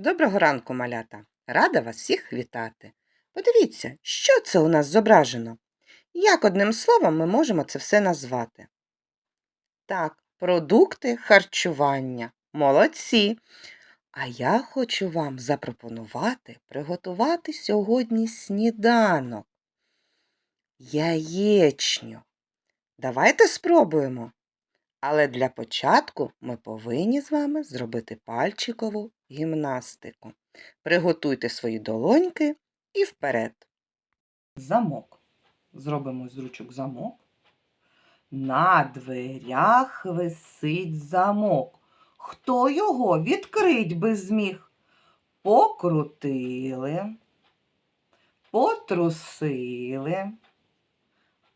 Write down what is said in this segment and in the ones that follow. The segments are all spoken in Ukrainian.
Доброго ранку, малята! Рада вас всіх вітати. Подивіться, що це у нас зображено? Як одним словом ми можемо це все назвати? Так, продукти харчування. Молодці! А я хочу вам запропонувати приготувати сьогодні сніданок. Яєчню. Давайте спробуємо. Але для початку ми повинні з вами зробити пальчикову гімнастику. Приготуйте свої долоньки і вперед. Замок. Зробимо з ручок замок. На дверях висить замок. Хто його відкрить би зміг? Покрутили, потрусили,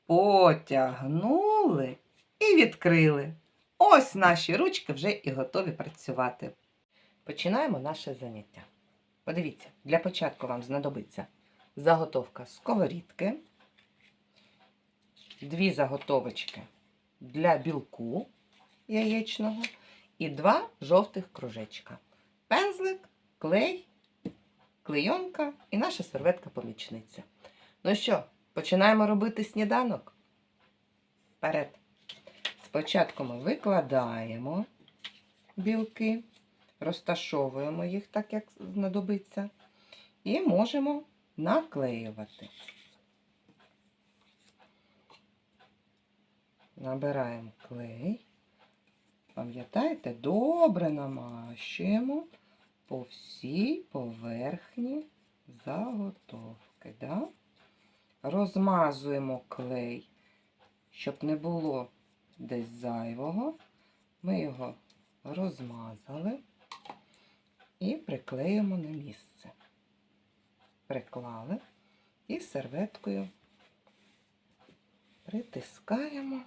потягнули і відкрили. Ось наші ручки вже і готові працювати. Починаємо наше заняття. Подивіться, для початку вам знадобиться заготовка сковорідки, дві заготовочки для білку яєчного і два жовтих кружечка. Пензлик, клей, клейонка і наша серветка-помічниця. Ну що, починаємо робити сніданок? Вперед! Спочатку ми викладаємо білки, розташовуємо їх так, як знадобиться, і можемо наклеювати. Набираємо клей. Пам'ятаєте, добре намащуємо по всій поверхні заготовки. Да? Розмазуємо клей, щоб не було десь зайвого. Ми його розмазали і приклеїмо на місце. Приклали і серветкою притискаємо.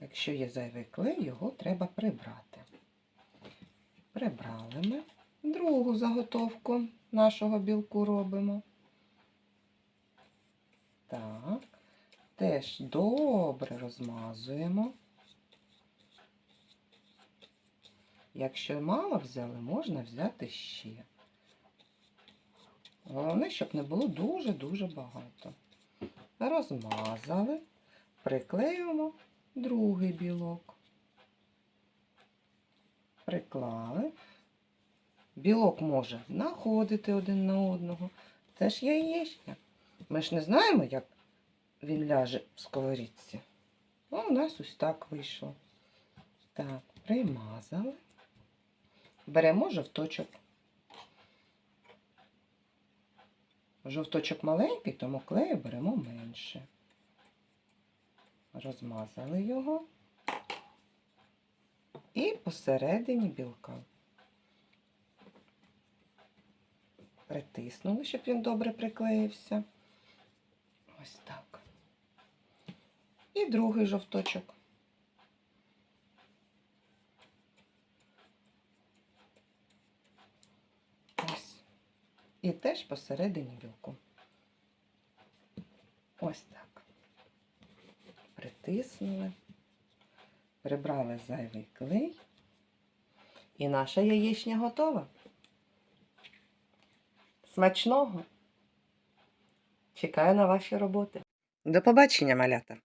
Якщо є зайвий клей, його треба прибрати. Прибрали ми. Другу заготовку нашого білку робимо. Так. Теж добре розмазуємо. Якщо мало взяли, можна взяти ще. Головне, щоб не було дуже-дуже багато. Розмазали, приклеюємо другий білок. Приклали. Білок може находити один на одного. Це ж яєчня. Ми ж не знаємо, як він ляже в сковорідці. Ну, у нас ось так вийшло. Так, примазали. Беремо жовточок. Жовточок маленький, тому клею беремо менше. Розмазали його і посередині білка. Притиснули, щоб він добре приклеївся. Ось так. І другий жовточок. Ось. І теж посередині білку. Ось так. Притиснули, прибрали зайвий клей. І наша яєчня готова. Смачного! Чекаю на ваші роботи. До побачення, малята!